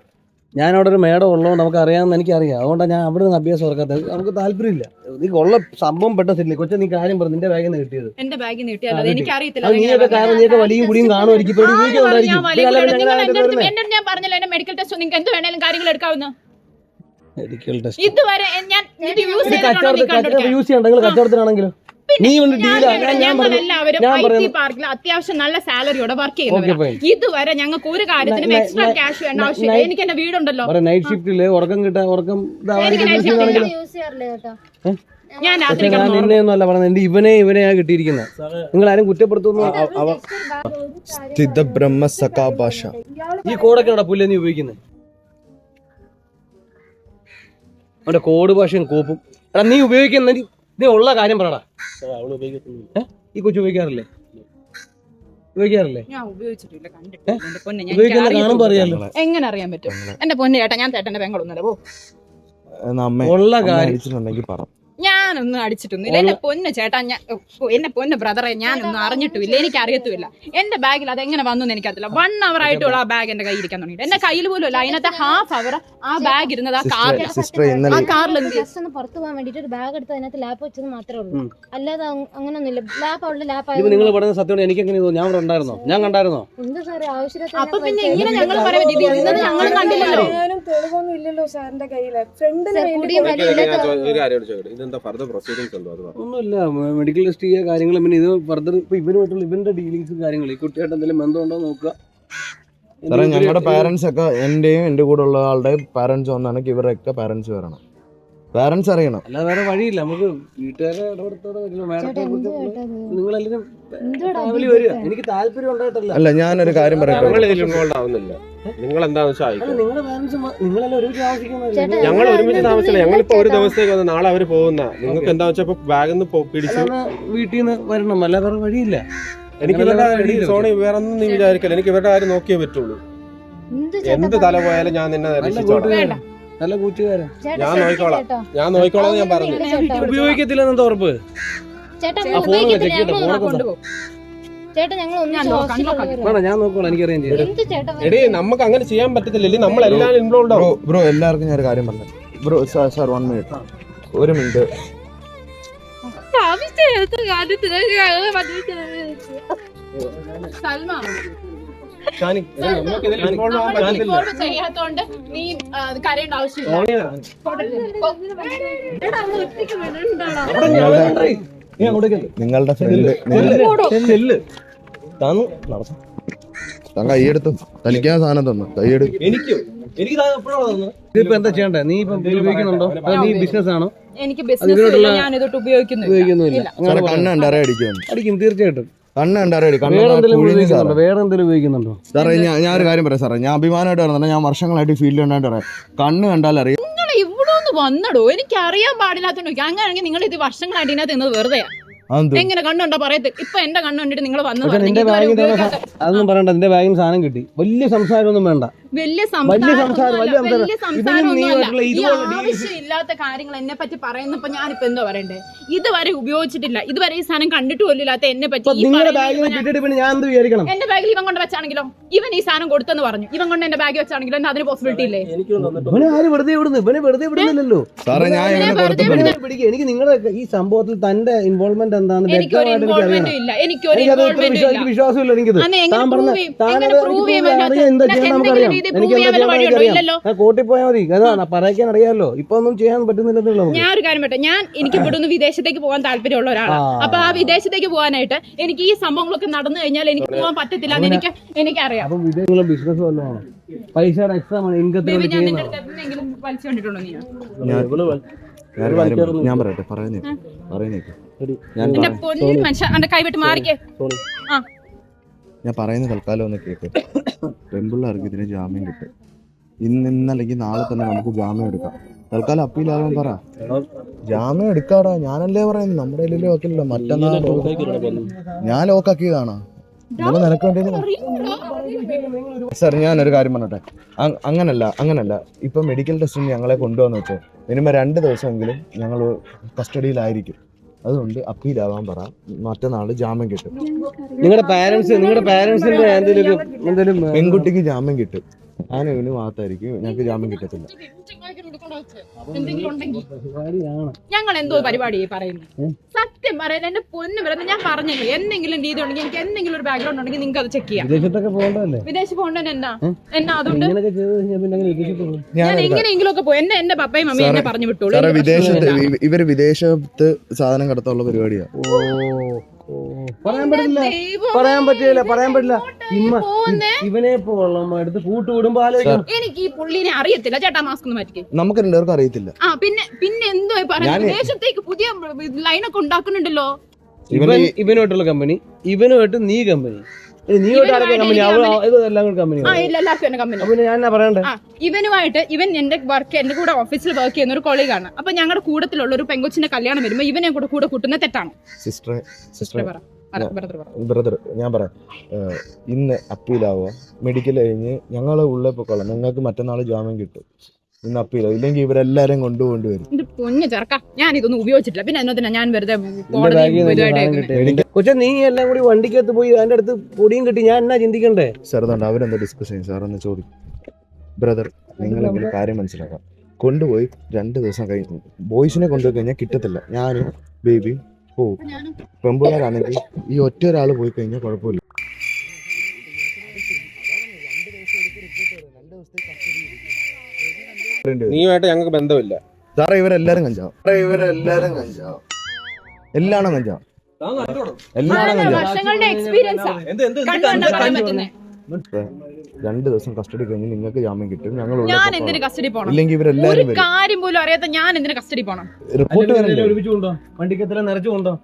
ഞാൻ അവിടെ ഒരു മേടം ഉള്ളതുകൊണ്ട് നമുക്ക് അറിയാമെന്ന് എനിക്കറിയാം. അതുകൊണ്ടാണ് ഞാൻ അവിടെ നിന്ന് അഭ്യാസം ഓർക്കാത്തത്. നമുക്ക് താല്പര്യമില്ല. നീ ഉള്ള സംഭവം പെട്ടില്ല കൊച്ചു നീ കാര്യം പറഞ്ഞു നിന്റെ ബാഗിൽ നിന്ന് കിട്ടിയത്. എന്റെ ബാഗിൽ നിന്ന് കിട്ടിയത് നീയൊക്കെ കാരണം നീയൊക്കെ വലിയും കുടിയും കാണുമായിരിക്കും. ഞാൻ പറഞ്ഞല്ലോ എന്റെ മെഡിക്കൽ ടെസ്റ്റ് നിങ്ങൾക്ക് എന്ത് വേണേലും കാര്യങ്ങൾ എടുക്കാവുന്ന. മെഡിക്കൽ ടെസ്റ്റ് ഇതുവരെ ഞാൻ? യൂസ് ചെയ്യണ്ടെങ്കിൽ കച്ചവടത്തിനാണെങ്കിലും. നീ പാർക്കിൽ അത്യാവശ്യം നല്ല സാലറിയോടെ വർക്ക് ചെയ്യുന്നവരാണ് ഇതുവരെ ഞങ്ങൾക്ക് ഒരു കാര്യത്തിനും എക്സ്ട്രാ ക്യാഷ് വേണ്ട ആവശ്യമില്ല. എനിക്ക് എന്റെ വീടുണ്ടല്ലോ. നൈറ്റ് ഷിഫ്റ്റിൽ ഉറക്കം കിട്ടാൻ ഉറക്കം ഞാൻ രാത്രി നിന്നെ പറഞ്ഞത്. എന്റെ ഇവനെ ഇവനെയാ കിട്ടിയിരിക്കുന്നത് നിങ്ങൾ ആരും കുറ്റപ്പെടുത്തുന്നു? സ്ഥിത ബ്രഹ്മ ഈ കോഡൊക്കെ പുല്ല് നീ ഉപയോഗിക്കുന്നത് അവന്റെ കോഡ് ഭാഷയും കോപ്പും. എടാ നീ ഉപയോഗിക്കുന്ന നീ ഉള്ള കാര്യം പറയടാ അവൾ ഈ കൊച്ചു ഉപയോഗിക്കാറില്ലേ? ഉപയോഗിക്കാറില്ലേ? ഞാൻ ഉപയോഗിച്ചിട്ടില്ല ഉപയോഗിക്കുന്ന കാണുമ്പോ അറിയാലോ എങ്ങനെ? അറിയാൻ പറ്റും? എന്റെ പൊന്നെ ചേട്ടാ ഞാൻ പോ. ഉള്ള കാര്യം പറ. ഞാനൊന്നും അടിച്ചിട്ടൊന്നും ഇല്ല. എന്റെ പൊന്നു ചേട്ടാ ഞാൻ എന്റെ പൊന്ന് ബ്രദറെ ഞാനൊന്നും അറിഞ്ഞിട്ടുമില്ല. എനിക്ക് അറിയത്തുമില്ല. എന്റെ ബാഗിൽ അത് എങ്ങനെ വന്നു എന്ന് എനിക്കറിയില്ല വൺ അവർ ആയിട്ടുള്ള ആ ബാഗ് എന്റെ കയ്യിൽ ഇരിക്കാൻ തുടങ്ങി. എന്റെ കയ്യിൽ പോലും അല്ല. അതിനകത്ത് ഹാഫ് അവർ ആ ബാഗ് ഇരുന്നത് ആ കാറിൽ ആ കാറിൽ? ജസ്റ്റ് ഒന്ന് പുറത്തു പോകാൻ വേണ്ടിട്ട് ഒരു ബാഗ് എടുത്ത് അതിനകത്ത് ലാപ്പ് വെച്ചത് മാത്രമേ ഉള്ളൂ. അല്ലാതെ അങ്ങനെ അങ്ങനൊന്നുമില്ല. ലാപ്പ് അവളുടെ ലാപ്പ് ആയിരുന്നു നിങ്ങൾ പറയുന്ന സത്യം എനിക്ക് എങ്ങനെ ഞാൻ ഇവിടെ ഉണ്ടായിരുന്നോ? ഞാൻ കണ്ടായിരുന്നോ? എന്താ സാറേ ആവശ്യമില്ല അപ്പൊ പിന്നെ ഇങ്ങനെ ഞങ്ങൾ ഇരുന്നത് ഞങ്ങൾ കണ്ടില്ലല്ലോ. തെളിവൊന്നും ഇല്ലല്ലോ സാറിന്റെ കയ്യിൽ. ഫ്രണ്ടിന് വേണ്ടി ഒരു കാര്യം ചോദിക്കട്ടെ ഇതെന്താ ഫർദർ പ്രൊസീഡിങ്സ് ഉണ്ടോ അത് ഒന്നുമില്ല. മെഡിക്കൽ ടെസ്റ്റ് ചെയ്യുക കാര്യങ്ങൾ പിന്നെ ഇത് ഫർദർ ഇപ്പൊ ഇവനുമായിട്ടുള്ള ഇവന്റെ ഡീലിങ്സും കാര്യങ്ങളും ഈ കുട്ടിയായിട്ട് എന്തെങ്കിലും ബന്ധമുണ്ടോ നോക്കുക. സാറേ ഞങ്ങളുടെ പാരന്റ്സ് ഒക്കെ എന്റെയും എന്റെ കൂടെ ഉള്ള ആളുടെയും പാരന്റ്സ് വന്നാണെങ്കിൽ ഇവരുടെയൊക്കെ പാരന്റ്സ് വരണം. പാരന്റ്സ് അറിയണം. അല്ല വേറെ വഴിയില്ല. നമുക്ക് വീട്ടുകാരെ ഇടപെടുത്തോടെ മാഡത്തെ ഫാമിലി വരിക. എനിക്ക് താല്പര്യം ഉണ്ടായിട്ടല്ല അല്ല ഞാനൊരു കാര്യം ഞങ്ങൾ പറയട്ടെ ഇതിൽ ഇൻവോൾവ് ആവുന്നില്ല. നിങ്ങൾ എന്താണെന്ന് വെച്ചാൽ അല്ല നിങ്ങളുടെ പാരന്റ്സ് നിങ്ങളെല്ലാം ഒരുമിച്ച് ചേട്ടാ, താമസിക്കുന്നവരല്ലേ? ഞങ്ങൾ ഒരുമിച്ച് താമസിച്ചില്ല. ഞങ്ങളിപ്പോ ഒരു. ദിവസത്തേക്ക് വന്ന് നാളെ അവർ പോകുന്ന. നിങ്ങൾക്ക് എന്താ വെച്ചാൽ ബാഗിൽ നിന്ന് പിടിച്ചു വീട്ടിൽ നിന്ന് വരണം. അല്ല വേറെ വഴിയില്ല. എനിക്ക് ഇവരുടെ സോണി വേറെ ഒന്നും നീ വിചാരിക്കില്ല? എനിക്ക് ഇവരുടെ കാര്യം നോക്കിയേ പറ്റുള്ളൂ. എന്ത് തല പോയാലും ഞാൻ നിന്നെ രക്ഷിച്ചോളാം. നല്ല ചേട്ടാ ഞാൻ നോക്കിക്കോളാം. ഞാൻ നോക്കിക്കോളാം എന്ന് ഞാൻ പറഞ്ഞു. ഉപയോഗിക്കത്തില്ലെന്ന് ഉറപ്പ്. ചേട്ടാ നമ്മൾ ഞാൻ നോക്കോളാം ചെയ്യും. എടീ നമുക്ക് അങ്ങനെ ചെയ്യാൻ പറ്റത്തില്ല നമ്മളെല്ലാം ഇൻവോൾവ് ബ്രോ ആവും. ബ്രോ എല്ലാവർക്കും ഞാൻ ഒരു കാര്യം പറഞ്ഞു. Bro sir sir one minute ഒരു മിനിറ്റ്. സൽമാ. ഷാനി എടീ, നമുക്ക് ഇതിൽ ഇൻവോൾവ് ആവാൻ നമ്മൾ പറ്റത്തില്ല. ഇൻവോൾവ് ചെയ്യാത്തോണ്ട് നീ കരയേണ്ട നീ സോണിയ, നിങ്ങളുടെ നിങ്ങളുടെ ഫ്രണ്ട് താൻ കൈയെടുത്തു. തനിക്കാ സാധനം തന്നു. കൈയെടു. എനിക്കും. എനിക്ക് എപ്പോഴാണ് തന്നത്? ഇതിപ്പോ എന്താ ചെയ്യണ്ടേ? നീ ഇപ്പം ഉപയോഗിക്കുന്നുണ്ടോ? അതോ നീ ബിസിനസ് ആണോ? എനിക്ക് ബിസിനസ് ഇതിനോടുള്ള- ഞാൻ ഇതൊട്ട് ഉപയോഗിക്കുന്നു ഉപയോഗിക്കുന്നില്ല ഇല്ല. അങ്ങനെ സാറേ പറയാം. കണ്ണ് കണ്ടറിയ അടിക്കും തീർച്ചയായിട്ടും. കണ്ണ് കണ്ടറിയ വേറെ എന്തെങ്കിലും ഉപയോഗിക്കുന്നുണ്ടോ? വേറെ എന്തെങ്കിലും ഉപയോഗിക്കുന്നുണ്ടോ? സാറേ ഞാൻ ഒരു കാര്യം പറയാം സാറേ. ഞാൻ അഭിമാനമായിട്ട് പറയുന്നത് ഞാൻ വർഷങ്ങളായിട്ട് ഫീൽഡിൽ ഉണ്ടായിട്ട് പറയാം. കണ്ണ് കണ്ടാൽ അറിയാം. നിങ്ങൾ ഇവിടെ ഒന്ന് വന്നടോ. എനിക്ക് അറിയാൻ പാടില്ലാത്തോണ്ട് അങ്ങനെയാണെങ്കിൽ നിങ്ങൾ ഇത് വർഷങ്ങളായിട്ട് ഇതിനകത്ത് നിന്നത് വെറുതെ എങ്ങനെ കണ്ണുണ്ടോ പറയത്ത്? ഇപ്പൊ എന്റെ കണ്ണ് കണ്ടിട്ട് നിങ്ങൾ വന്നു പക്ഷെ നിന്റെ ബാഗിൽ അതൊന്നും പറയണ്ട. നിന്റെ ബാഗിൽ സാധനം കിട്ടി. വലിയ സംസാരമൊന്നും വേണ്ട. വലിയ ആവശ്യമില്ലാത്ത കാര്യങ്ങൾ എന്നെ പറ്റി പറയുന്നപ്പോ ഞാനിപ്പോ എന്തോ പറയണ്ടേ? ഇതുവരെ ഉപയോഗിച്ചിട്ടില്ല. ഇതുവരെ ഈ സാധനം കണ്ടിട്ട് പോലും ഇല്ലാത്ത എന്നെ പറ്റി ഈ നിങ്ങളുടെ പറയുന്ന ബാഗിൽ ഇവനാ- പിന്നെ ഞാൻ എന്ത് വിചാരിക്കണം? എന്റെ ബാഗിൽ ഇവൻ കൊണ്ട് വെച്ചാണെങ്കിലോ? ഇവൻ ഈ സാധനം കൊടുത്തെന്ന് പറഞ്ഞു. ഇവൻ കൊണ്ട് എന്റെ ബാഗ് വെച്ചാണെങ്കിലോ? അതിന് പോസിബിലിറ്റി ഇല്ലേ? എനിക്കും തന്നിട്ടുണ്ട് ഇവനെ വെറുതെ വിടുന്നു ഇവനെ വെറുതെ വിടുന്നില്ലല്ലോ സാറേ ഞാൻ ഇവനെ വെറുതെ പിടിക്കുക എനിക്ക് നിങ്ങളുടെ ഈ സംഭവത്തിൽ തന്റെ ഇൻവോൾവ്മെന്റ് എന്താണെന്ന് എനിക്കൊരു എനിക്ക് ഇൻവോൾവ്മെന്റും ഇല്ല. എനിക്കൊരു എനിക്ക് വിശ്വാസമില്ല എനിക്കിത്. താൻ പറഞ്ഞ താൻ? എന്താ ചെയ്യാൻ നമുക്കറിയാം. രീതിയിൽ എനിക്ക് prove ചെയ്യാൻ വല്ല വഴിയുണ്ടോ? ഇല്ലല്ലോ. പോയാൽ മതി. അതാ പറയിക്കാൻ അറിയാമല്ലോ. ഇപ്പൊ ഒന്നും ചെയ്യാൻ പറ്റുന്നില്ല ഞാൻ ഒരു കാര്യം പറ്റാം ഞാൻ എനിക്ക് ഇവിടുന്ന് വിദേശത്തേക്ക് പോകാൻ താല്പര്യമുള്ള ഒരാളാണ്. അപ്പൊ ആ വിദേശത്തേക്ക് പോകാനായിട്ട് എനിക്ക് ഈ സംഭവങ്ങളൊക്കെ നടന്നു കഴിഞ്ഞാൽ എനിക്ക് പോകാൻ പറ്റത്തില്ല. എന്ന് എനിക്ക് എനിക്കറിയാം. അപ്പം ബിസിനസ് പൈസ എക്സ്ട്രാ ഞാൻ നിന്റെ ചെയ്യുന്നതാണ് അടുത്ത് എന്തെങ്കിലും വലിച്ചു കണ്ടിട്ടുണ്ടോ നീ ഞാൻ പറയട്ടെ പറയുന്നേ. പറയുന്നേക്ക് ഞാൻ കൈവിട്ട് മാറിക്കേ. ആ. ഞാൻ പറയുന്ന തൽക്കാലം ഒന്ന് കേക്ക്. പെൺപിള്ളേർക്ക് ഇതിന് ജാമ്യം കിട്ടും. ഇന്ന് ഇന്നല്ലെങ്കിൽ നാളെ തന്നെ നമുക്ക് ജാമ്യം എടുക്കാം. തൽക്കാലം അപ്പീൽ അപ്പീലാകാൻ പറ. ജാമ്യം എടുക്കാടാ. ഞാനല്ലേ പറയുന്നത് നമ്മുടെ ഇല്ലല്ലോ ലോക്കാക്കിയിട്ടാണ് വന്നത്. ഞാൻ ലോക്കാക്കിയതാണോ ഇന്നലെ നിനക്ക് വേണ്ടി സാർ ഞാനൊരു കാര്യം പറഞ്ഞോട്ടെ. അങ്ങനല്ല അങ്ങനല്ല. ഇപ്പൊ മെഡിക്കൽ ടെസ്റ്റിന് ഞങ്ങളെ കൊണ്ടുവന്നു വെച്ചോ. മിനിമം രണ്ട് ദിവസമെങ്കിലും ഞങ്ങൾ കസ്റ്റഡിയിലായിരിക്കും അതുകൊണ്ട് അപ്പീൽ ആവാൻ പറ മറ്റന്നാൾ ജാമ്യം കിട്ടും. നിങ്ങളുടെ പാരന്റ്സ് നിങ്ങളുടെ പാരന്റ്സിന്റെ എന്തെങ്കിലും എന്തെങ്കിലും പെൺകുട്ടിക്ക് ജാമ്യം കിട്ടും. ഞാൻ മാത്രമായിരിക്കും ഞങ്ങൾക്ക് ജാമ്യം കിട്ടത്തില്ല. എന്തെങ്കിലും ഉണ്ടെങ്കിൽ പരിപാടിയാണ് ഞങ്ങൾ എന്തോ പരിപാടി പറയുന്നു. സത്യം പറയാൻ എന്റെ പൊന്നു പറയുന്നത് ഞാൻ പറഞ്ഞു എന്തെങ്കിലും രീതി ഉണ്ടെങ്കിൽ എനിക്ക് എന്തെങ്കിലും ഒരു ബാക്ക്ഗ്രൗണ്ട് ഉണ്ടെങ്കിൽ നിങ്ങൾക്ക് അത് ചെക്ക് ചെയ്യാം. വിദേശത്തൊക്കെ പോകണ്ടല്ലേ വിദേശ പോകേണ്ടത് എന്നാ എന്നാ അതുകൊണ്ട് ഞാൻ എങ്ങനെയെങ്കിലും ഒക്കെ പോയി. എന്നെ എന്റെ പപ്പയും മമ്മിയും എന്നെ പറഞ്ഞു വിട്ടോളൂ. വിദേശത്ത്. ഇവർ വിദേശത്ത് സാധനം കടത്തുള്ള പരിപാടിയാ. ഓ. പറയാൻ പറ്റില്ല. പറയാൻ പറ്റില്ല പറയാൻ പറ്റില്ല. ഇമ്മ ഇവനെ പോലുള്ള എടുത്ത് കൂട്ടുവിടുമ്പോ ആലോചിക്കണം എനിക്ക് ഈ പുള്ളിനെ അറിയത്തില്ല. ചേട്ടാ മാസ്ക് ഒന്ന് മാറ്റി നമുക്ക് രണ്ടുപേർക്കും അറിയത്തില്ല. ആ പിന്നെ പിന്നെ എന്തോ പറയുന്നത്? ദേശത്തേക്ക് പുതിയ ലൈനൊക്കെ ഉണ്ടാക്കുന്നുണ്ടല്ലോ. ഇവൻ ഇവനുമായിട്ടുള്ള കമ്പനി ഇവനുമായിട്ട് നീ കമ്പനി ഇവനുമായിട്ട് ഇവൻ എന്റെ വർക്ക് എന്റെ കൂടെ ഓഫീസിൽ വർക്ക് ചെയ്യുന്ന ഒരു കൊളീഗാണ് അപ്പൊ ഞങ്ങളുടെ കൂടത്തിലുള്ള ഒരു പെങ്കൊച്ചിന്റെ കല്യാണം വരുമ്പോ ഇവനെ കൂടെ കൂടെ കൂട്ടുന്ന തെറ്റാണ്. സിസ്റ്റർ brother പറ. ബ്രദർ ഞാൻ പറയാം. ഇന്ന് അപ്പീലാവുക മെഡിക്കൽ കഴിഞ്ഞ് ഞങ്ങളെ ഉള്ളിൽ പൊക്കോളാം നിങ്ങൾക്ക് മറ്റന്നാൾ ജാമ്യം കിട്ടും. ഇന്ന് അപ്പീലാവും. ഇല്ലെങ്കിൽ ഇവരെല്ലാരും കൊണ്ടുപോകേണ്ടി വരും. ഇത് പൊന്നു ചെറുക്ക ഞാൻ ഇതൊന്നും ഉപയോഗിച്ചിട്ടില്ല. പിന്നെ എന്നതിനാ ഞാൻ വെറുതെ. കൊച്ചെ നീ എല്ലാം കൂടി വണ്ടിക്കകത്ത് പോയി അതിന്റെ അടുത്ത് പൊടിയും കിട്ടി. ഞാൻ എന്നാ ചിന്തിക്കണ്ടേ? സാറതുകൊണ്ട് അവരെന്താ ഡിസ്കസ് ചെയ്യും? സാറൊന്ന് ചോദിക്കും. ബ്രദർ നിങ്ങളെങ്കിലും കാര്യം മനസ്സിലാക്കാം. കൊണ്ടുപോയി രണ്ട് ദിവസം കഴിഞ്ഞു ബോയ്സിനെ കൊണ്ടുപോയി കഴിഞ്ഞാൽ കിട്ടത്തില്ല. ഞാനും ബേബിയും പോവും പെമ്പുകാരാണെങ്കിൽ ഈ ഒറ്റ ഒരാൾ പോയി കഴിഞ്ഞാൽ കുഴപ്പമില്ല. നീയുമായിട്ട് ഞങ്ങൾക്ക് ബന്ധമില്ല. സാറേ ഇവരെല്ലാരും കഞ്ചാവും. സാറേ ഇവരെല്ലാരും കഞ്ചാവും. എല്ലാണോ കഞ്ചാവും? എല്ലാണോ കഞ്ചാവും? രണ്ട് ദിവസം കസ്റ്റഡി കഴിഞ്ഞ് നിങ്ങൾക്ക് ജാമ്യം കിട്ടും. ഞങ്ങൾ ഞാൻ എന്തിനു കസ്റ്റഡി പോണം? ഇല്ലെങ്കിൽ ഒരു വരും. കാര്യം പോലും അറിയാത്ത ഞാൻ എന്തിനു കസ്റ്റഡി പോണം? റിപ്പോർട്ട് വരണ്ടേ? ഒരുമിച്ച് കൊണ്ടോ? നിറച്ചു കൊണ്ടോ?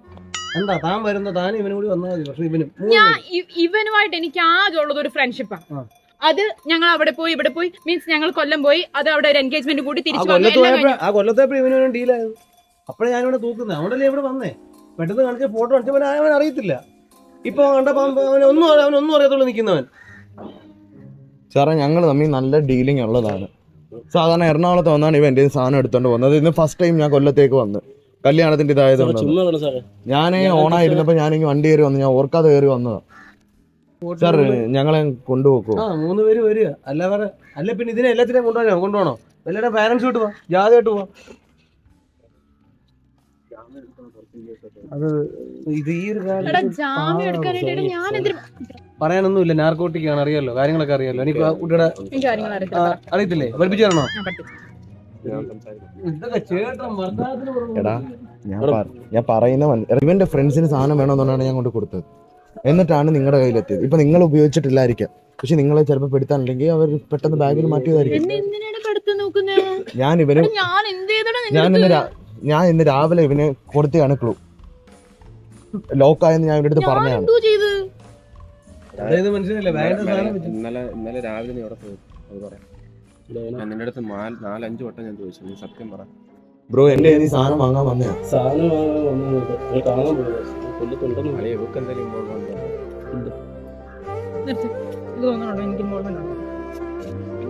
എന്താ താൻ വരുന്ന താൻ ഇവനും കൂടി വന്നാൽ മതി. പക്ഷെ ഇവനും ഞാൻ ഇ- ഇവനുമായിട്ട് എനിക്ക് ആകെ ഉള്ളത് ഒരു ഫ്രണ്ട്ഷിപ്പാണ് ആ. അത് ഞങ്ങൾ അവിടെ പോയി ഇവിടെ പോയി. മീൻസ് ഞങ്ങൾ കൊല്ലം പോയി. അത് അവിടെ ഒരു എൻഗേജ്മെന്റ് കൂടി ആ തിരിച്ചു വന്നു. കൊല്ലത്ത് എല്ലാം പോയപ്പോ കഴിഞ്ഞു. ആ കൊല്ലത്തെ ഇവനും ഡീലായത് ഞാൻ ഞാനിവിടെ തൂക്കുന്നത്. അതുകൊണ്ടല്ലേ ഇവിടെ വന്നേ. പെട്ടെന്ന് കാണിച്ച ഫോട്ടോ കാണിച്ചപ്പോൾ അവൻ അറിയത്തില്ല. ഇപ്പൊ കണ്ടപ്പോ അവൻ- അവൻ ഒന്നും അവൻ ഒന്നും അറിയാത്തുള്ളൂ നിൽക്കുന്നവൻ സാറേ ഞങ്ങൾ തമ്മിൽ നല്ല ഡീലിംഗ് ഉള്ളതാണ്. സാധാരണ എറണാകുളത്ത് വന്നാണ് ഇവ എന്റെ സാധനം എടുത്തോണ്ട് പോകുന്നത്. ഇന്ന് ഫസ്റ്റ് ടൈം ഞാൻ കൊല്ലത്തേക്ക് വന്ന്. കല്യാണത്തിന്റെ ഇതായത് ഞാൻ ഓണായിരുന്നപ്പോ ഞാൻ ഇങ്ങനെ വണ്ടി കയറി വന്നു. ഞാൻ ഓർക്കാതെ കയറി വന്നതാ. സാർ ഞങ്ങളെ കൊണ്ടുപോക്കോ ആ മൂന്ന് പേര് വരിക. അല്ല വേറെ അല്ല പിന്നെ ഇതിനെ എല്ലാത്തിനെയും കൊണ്ടുപോകണോ കൊണ്ടുപോകണോ? എല്ലാവരുടെ പാരന്റ്സ് വിട്ട് പോവാ. ജാതിയായിട്ട് പോവാ. അത് ഇത് ഈ ഒരു കാലം ജാമ്യം എടുക്കാനായിട്ട് ഞാൻ എന്തിനു പറയാനൊന്നുമില്ല. നാർക്കോട്ടിക് ആണ് അറിയാലോ? കാര്യങ്ങളൊക്കെ അറിയാലോ? എനിക്ക് ആ കുട്ടിയുടെ ആ, അറിയത്തില്ല. അറിയത്തില്ലേ? പഠിപ്പിച്ചു തരണോ? ഞാൻ പഠിപ്പിച്ചു. ഇതൊക്കെ ചേട്ടൻ വർദ്ധാനത്തിന് പുറമെ എടാ ഞാൻ പറ- ഞാൻ പറയുന്ന മന- ഇവന്റെ ഫ്രണ്ട്സിന് സാധനം വേണമെന്നുകൊണ്ടാണ് ഞാൻ കൊണ്ട് കൊടുത്തത്. എന്നിട്ടാണ് നിങ്ങളുടെ കയ്യിലെത്തിയത്. ഇപ്പൊ നിങ്ങൾ ഉപയോഗിച്ചിട്ടില്ലായിരിക്കാം. പക്ഷെ നിങ്ങളെ ചിലപ്പോൾ പെടുത്താനില്ലെങ്കിൽ അവർ പെട്ടെന്ന് ബാഗിൽ മാറ്റിയതായിരിക്കും. എന്നെ എന്തിനാണ് ഞാൻ ഇവന് ഞാൻ എന്ത് ചെയ്തടാ ഞാൻ ഇന്ന്? രാ- ഞാൻ ഇന്ന് രാവിലെ ഇവന് കൊടുത്തതാണ് ക്ലൂ ലോക്കായെന്ന് ഞാൻ ഇവരുടെ അടുത്ത് ഞാൻ പറഞ്ഞതാണ്. എന്തോ ചെയ്ത് ഇന്നലെ ഇന്നലെ രാവിലെ നീ അവിടെ പോയി. അത് പറയാം ഞാൻ നിന്റെ അടുത്ത് നാല് നാലഞ്ച് വട്ടം ഞാൻ ചോദിച്ചു. നീ സത്യം പറ. ബ്രോ എന്റെ കയ്യിൽ ഈ സാധനം വാങ്ങാൻ വന്നയാ സാധനം